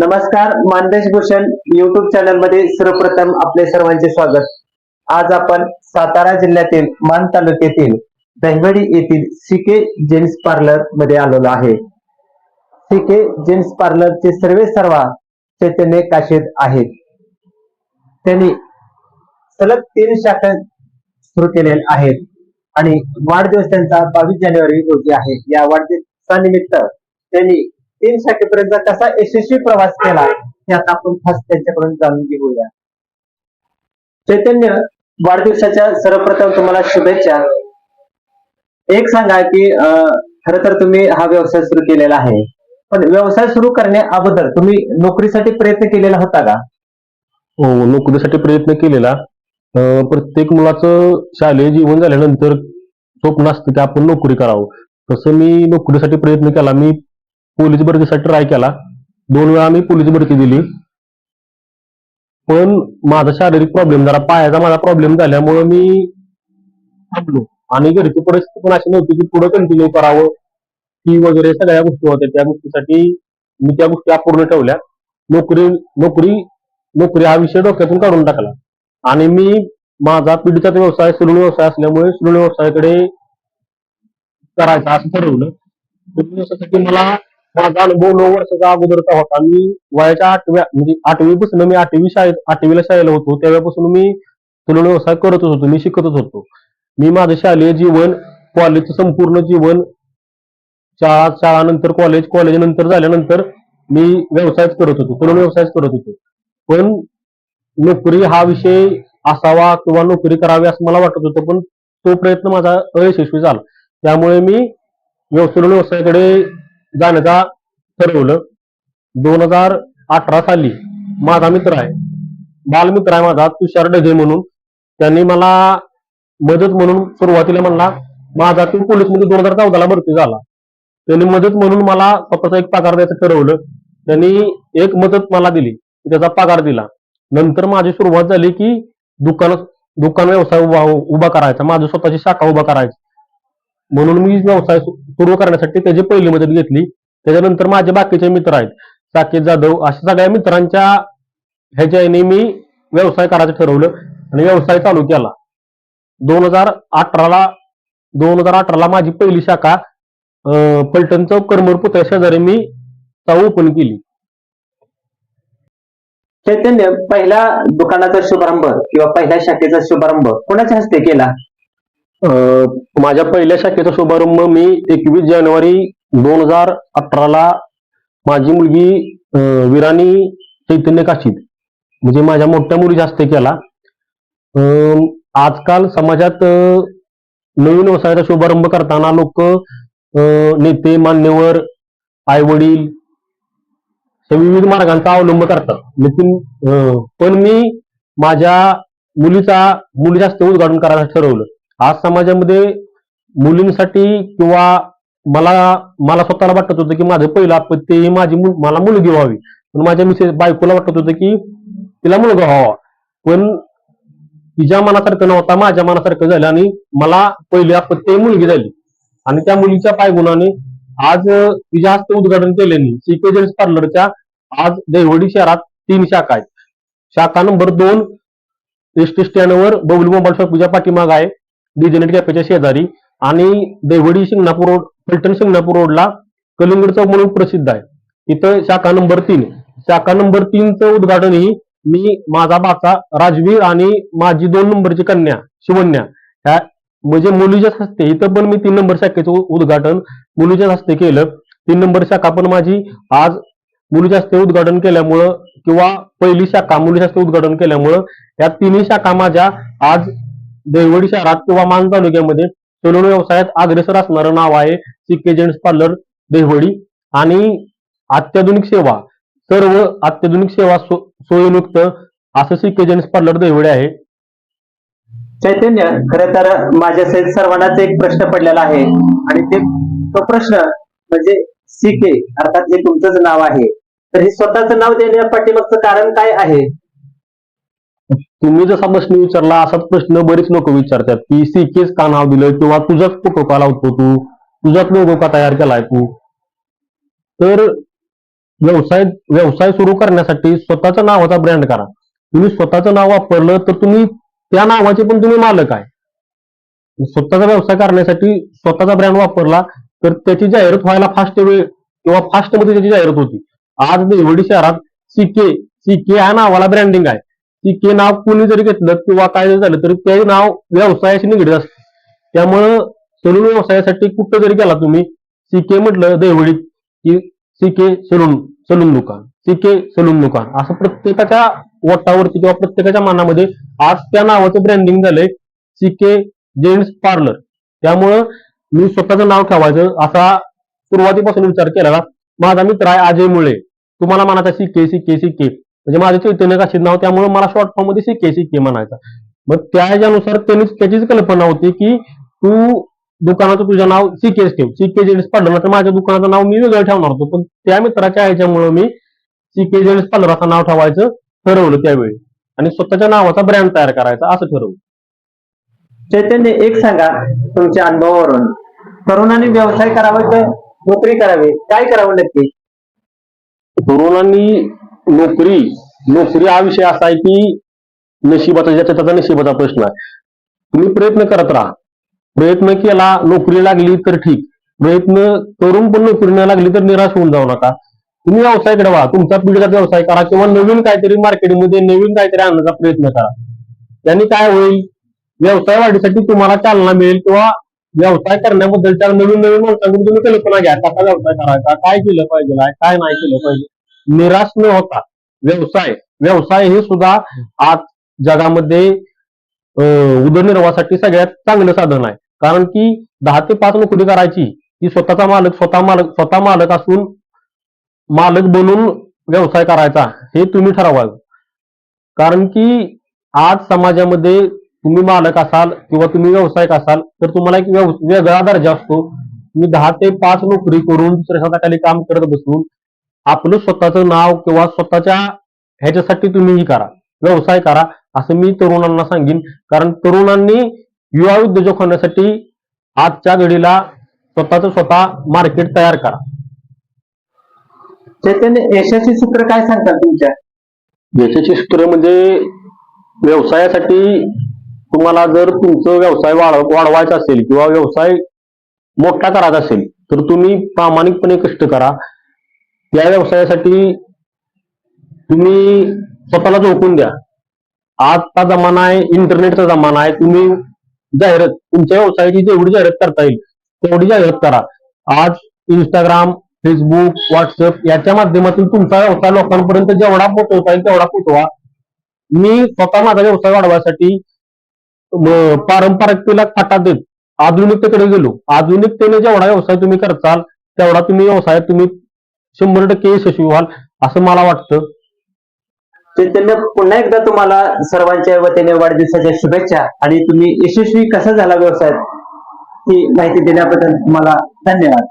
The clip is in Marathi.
नमस्कार मानदेश भूषण युट्यूब चॅनलमध्ये सर्वप्रथम आपले सर्वांचे स्वागत. आज आपण सातारा जिल्ह्यातील मान तालुक्यातील दहिवडी येथील सीके जेन्ट्स पार्लरमध्ये आलेलो आहे. सीके जेन्ट्स पार्लरचे सर्वे सर्वा चैतन्य काशीत आहेत. त्यांनी सलग तीन शाखा सुरू केलेल्या आहेत आणि वाढदिवस त्यांचा बावीस जानेवारी रोजी आहे. या वाढदिवसानिमित्त त्यांनी तीन शाखेपर्यंत कसा यशस्वी प्रवास केला हे आता आपण खास त्यांच्याकडून जाणून घेऊया. चैतन्य वाढदिवसाच्या सर्वप्रथम तुम्हाला शुभेच्छा. एक सांगा की खर तर तुम्ही हा व्यवसाय सुरू केलेला आहे. पण व्यवसाय सुरू करण्या अगोदर तुम्ही नोकरीसाठी प्रयत्न केलेला होता का? हो नोकरीसाठी प्रयत्न केलेला. अं, प्रत्येक मुलाचं शालेय जीवन झाल्यानंतर स्वप्न असतं की आपण नोकरी करावं. तसं मी नोकरीसाठी प्रयत्न केला. मी पोलीस भरतीसाठी ट्राय केला. दोन वेळा मी पोलीस भरती दिली. पण माझा शारीरिक प्रॉब्लेम जरा पायाचा माझा प्रॉब्लेम झाल्यामुळे मी थांबलो. आणि घरची परिस्थिती पण अशी नव्हती की पुढे कंटिन्यू करावं. फी वगैरे सगळ्या गोष्टी होत्या. त्या गोष्टीसाठी मी त्या गोष्टी अपूर्ण ठेवल्या. नोकरी नोकरी नोकरी हा विषय डोक्यातून काढून टाकला. आणि मी माझा पिढीचा व्यवसाय सलून व्यवसाय असल्यामुळे सलून व्यवसायाकडे करायचा असं ठरवलं. व्यवसायासाठी मला माझा अनुभव नऊ वर्षाचा अगोदरचा होता. मी वयाच्या आठव्या म्हणजे आठवीपासून मी आठवी शाळेत आठवीला शाळेला होतो. तेव्हापासून मी सलून व्यवसाय करतच होतो. मी शिकतच होतो. मी माझं शालेय जीवन कॉलेजचं संपूर्ण जीवन शाळा शाळानंतर कॉलेज कॉलेज नंतर झाल्यानंतर मी व्यवसायच करत होतो. सलून व्यवसायच करत होतो. पण नोकरी हा विषय असावा किंवा नोकरी करावी असं मला वाटत होतं पण तो प्रयत्न माझा अयशस्वी झाला. त्यामुळे मी व्यवसाय व्यवसायाकडे जाण्याचा ठरवलं. दोन हजार अठरा साली माझा मित्र आहे. बालमित्र आहे माझा तुषार डझे म्हणून. त्यांनी मला मदत म्हणून सुरुवातीला म्हणला माझा तू पोलीसमध्ये दोन हजार चौदाला भरती झाला. त्यांनी मदत म्हणून मला स्वतःचा एक पगार द्यायचं ठरवलं. त्यांनी एक मदत मला दिली त्याचा पगार दिला. नंतर माझी सुरुवात झाली की दुकान दुकान व्यवसाय उभा उभा करायचा. माझी स्वतःची शाखा उभा करायची. म्हणून मी व्यवसाय सु- सुरू करण्यासाठी त्याची पहिली मदत घेतली. त्याच्यानंतर माझे बाकीचे मित्र आहेत. साकेत जाधव अशा सगळ्या मित्रांच्या ह्याच्याने मी व्यवसाय करायचं ठरवलं आणि व्यवसाय चालू केला. दोन हजार अठराला दोन हजार अठराला माझी पहिली शाखा पलटण चौक करमर पुतळ्या शेजारी मी ओपन केली. चैतन्य पहिला दुकानाचा शुभारंभ किंवा पहिल्या शाखेचा शुभारंभ कोणाच्या हस्ते केला? अं, माझ्या पहिल्या शाखेचा शुभारंभ मी एकवीस जानेवारी दोन हजार अठराला माझी मुलगी विराणी चैतन्य काशीद म्हणजे माझ्या मोठ्या मुली हस्ते केला. अं, आजकाल समाजात नवीन व्यवसायाचा शुभारंभ करताना लोक नेते मान्यवर आई वडील विविध मार्गांचा अवलंब करतात. लेकिन पण मी माझ्या मुलीचा मुलीच्या हस्ते उद्घाटन करायला ठरवलं. आज समाजामध्ये मुलींसाठी किंवा मला मला स्वतःला वाटत होतं की माझं पहिलं आपत्ती ही माझी मला मुलगी व्हावी. पण माझ्या मिसेस बायकोला वाटत होतं की तिला मुलगा व्हावा. पण तिच्या मनासारखं नव्हता माझ्या मनासारखं झालं आणि मला पहिली आपत्ती ही मुलगी झाली. आणि त्या मुलीच्या पायगुणाने आज तिच्या हस्ते उद्घाटन केल्याने सीके पार्लरच्या आज देवडी शहरात तीन शाखा आहेत. शाखा नंबर दोन एस टी स्टँडवर बबुल मोबाईल शॉपीच्या पाठीमाग आहे. डिजनेट कॅफेच्या शेजारी. आणि देवडी शिंगणापूर रोड फलटण शिंगणापूर रोडला कलिंगड चौक म्हणून प्रसिद्ध आहे. इथं शाखा नंबर तीन. शाखा नंबर तीनचं उद्घाटन ही मी माझा बाचा राजवीर आणि माझी दोन नंबरची कन्या शिवन्या ह्या म्हणजे मुलीच्याच हस्ते इथं पण मी तीन नंबर शाखेचं उद्घाटन मुलीच्याच हस्ते केलं. तीन नंबर शाखा पण माझी आज मुलीच्या हस्ते उद्घाटन केल्यामुळं किंवा पहिली शाखा मुलीच्या हस्ते उद्घाटन केल्यामुळं या तिन्ही शाखा माझ्या आज देवडी शहरात किंवा मान तालुक्यामध्ये सलून व्यवसायात अग्रेसर असणारं नाव आहे सिक्के जेंट्स पार्लर देवडी आणि अत्याधुनिक सेवा सर्व अत्याधुनिक सेवा सो- सोयीयुक्त असं सिक्के जेंट्स पार्लर देहवडी आहे. चैतन्य खर तर माझ्या सर्वांनाच एक प्रश्न पडलेला आहे. आणि ते तो प्रश्न म्हणजे सीके अर्थात जे तुमचंच नाव आहे. तर हे स्वतःचं नाव देण्या पाठीमागचं कारण काय आहे? तुम्ही जसा प्रश्न विचारला असाच प्रश्न बरेच लोक विचारतात की सीकेच का नाव दिलं किंवा तुझाच फोटो का लावतो तू? तुझाच लोगो का तयार केलाय तू? तर व्यवसाय व्यवसाय सुरू करण्यासाठी स्वतःच्या नावाचा ब्रँड करा. तुम्ही स्वतःचं नाव वापरलं तर तुम्ही त्या नावाचे पण तुम्ही मालक आहे. स्वतःचा व्यवसाय करण्यासाठी स्वतःचा ब्रँड वापरला तर त्याची जाहिरात व्हायला फास्ट वेळ किंवा फास्टमध्ये त्याची जाहिरात होती. आज देवडी शहरात सीके सीके या नावाला ब्रँडिंग आहे. सीके नाव कोणी जरी घेतलं किंवा काय जरी झालं तरी ते नाव व्यवसायाशी निगडीत असतं. त्यामुळं सलून व्यवसायासाठी कुठं जरी गेला तुम्ही सीके म्हटलं दैवळीत की सीके सलून सलून दुकान सीके सलून दुकान असं प्रत्येकाच्या वटावरती किंवा प्रत्येकाच्या मनामध्ये आज त्या नावाचं ब्रँडिंग झालंय सीके जेंट्स पार्लर त्यामुळं मी स्वतःचं नाव ठेवायचं असा सुरुवातीपासून विचार केलेला. माझा मित्र आहे अजय मुळे. तुम्हाला म्हणायचा सीके सीके सीके म्हणजे माझं चैतन्य काशीद नाव त्यामुळे मला शॉर्ट फॉर्ममध्ये सीके सीके म्हणायचा. मग त्या ह्याच्यानुसार त्यांनी त्याचीच कल्पना होती की तू दुकानाचं तुझं नाव सीकेच ठेव. सीके जेंट्स पार्लर तर माझ्या दुकानाचं नाव मी वेगळं ठेवणार होतो. पण त्या मित्राच्या ह्याच्यामुळे मी सीके जेंट्स पार्लर असं नाव ठेवायचं ठरवलं त्यावेळी. आणि स्वतःच्या नावाचा ब्रँड तयार करायचा असं ठरवलं. चैतन्य एक सांगा तुमच्या अनुभवावरून. तरुणांनी व्यवसाय करावा नोकरी करावी? काय करावं नक्की? तरुणांनी नोकरी नोकरी हा विषय असा आहे की नशिबाचा ज्याचा त्याचा नशिबाचा प्रश्न आहे. तुम्ही प्रयत्न करत राहा. प्रयत्न केला नोकरी लागली तर ठीक. प्रयत्न करून पण नोकरी नाही लागली तर निराश होऊन जाऊ नका. तुम्ही व्यवसायाकडे व्हा तुमचा पिढीचा व्यवसाय करा किंवा नवीन काहीतरी मार्केटमध्ये नवीन काहीतरी आणण्याचा प्रयत्न करा. त्याने काय होईल? व्यवसाय वाढीसाठी तुम्हाला चालना मिळेल किंवा व्यवसाय करण्याबद्दलच्या नवीन नवीन माणसांकडून तुम्ही कल्पना घ्या. कसा व्यवसाय करायचा? काय केलं पाहिजे? काय नाही केलं पाहिजे? निराश न होता. व्यवसाय व्यवसाय हे सुद्धा आज जगामध्ये अं, उदरनिर्वाहासाठी सगळ्यात चांगलं साधन आहे. कारण की दहा ते पाच नोकरी करायची ही स्वतःचा मालक स्वतः मालक स्वतः मालक असून मालक बनून व्यवसाय करायचा हे तुम्ही ठरवाल. कारण की आज समाजामध्ये तुम्ही मालक असाल किंवा तुम्ही व्यावसायिक असाल तर तुम्हाला एक वेगळा दर्जा असतो. मी दहा ते पाच नोकरी करून दुसऱ्या हाताखाली काम करत बसून आपलं स्वतःचं नाव किंवा स्वतःच्या ह्याच्यासाठी तुम्ही ही करा. व्यवसाय करा. असं मी तरुणांना सांगेन. कारण तरुणांनी युवा उद्योजक होण्यासाठी आजच्या घडीला स्वतःचं स्वतः मार्केट तयार करा. चैतन्य यशाची सूत्र काय सांगतात तुमच्या? यशाची सूत्र म्हणजे व्यवसायासाठी तुम्हाला जर तुमचं व्यवसाय वाढ वाढवायचा असेल किंवा व्यवसाय मोठा करायचा असेल तर तुम्ही प्रामाणिकपणे कष्ट करा. त्या व्यवसायासाठी तुम्ही स्वतःला झोकून द्या. आजचा जमाना आहे इंटरनेटचा जमाना आहे. तुम्ही जाहिरात तुमच्या व्यवसायाची जेवढी जाहिरात करता येईल तेवढी जाहिरात करा. आज इंस्टाग्राम फेसबुक व्हॉट्सअप याच्या माध्यमातून तुमचा व्यवसाय लोकांपर्यंत जेवढा पोहोचवता येईल तेवढा पोहोचवा. मी स्वतः माझा व्यवसाय वाढवायसाठी पारंपरिकतेला फाटा देत आधुनिकतेकडे गेलो. आधुनिकतेने जेवढा व्यवसाय तुम्ही करताल तेवढा तुम्ही व्यवसायात तुम्ही शंभर टक्के यशस्वी व्हाल असं मला वाटतं. चैतन्य पुन्हा एकदा तुम्हाला सर्वांच्या वतीने वाढदिवसाच्या शुभेच्छा आणि तुम्ही यशस्वी कसा झाला व्यवसायात ही माहिती दिल्याबद्दल तुम्हाला धन्यवाद.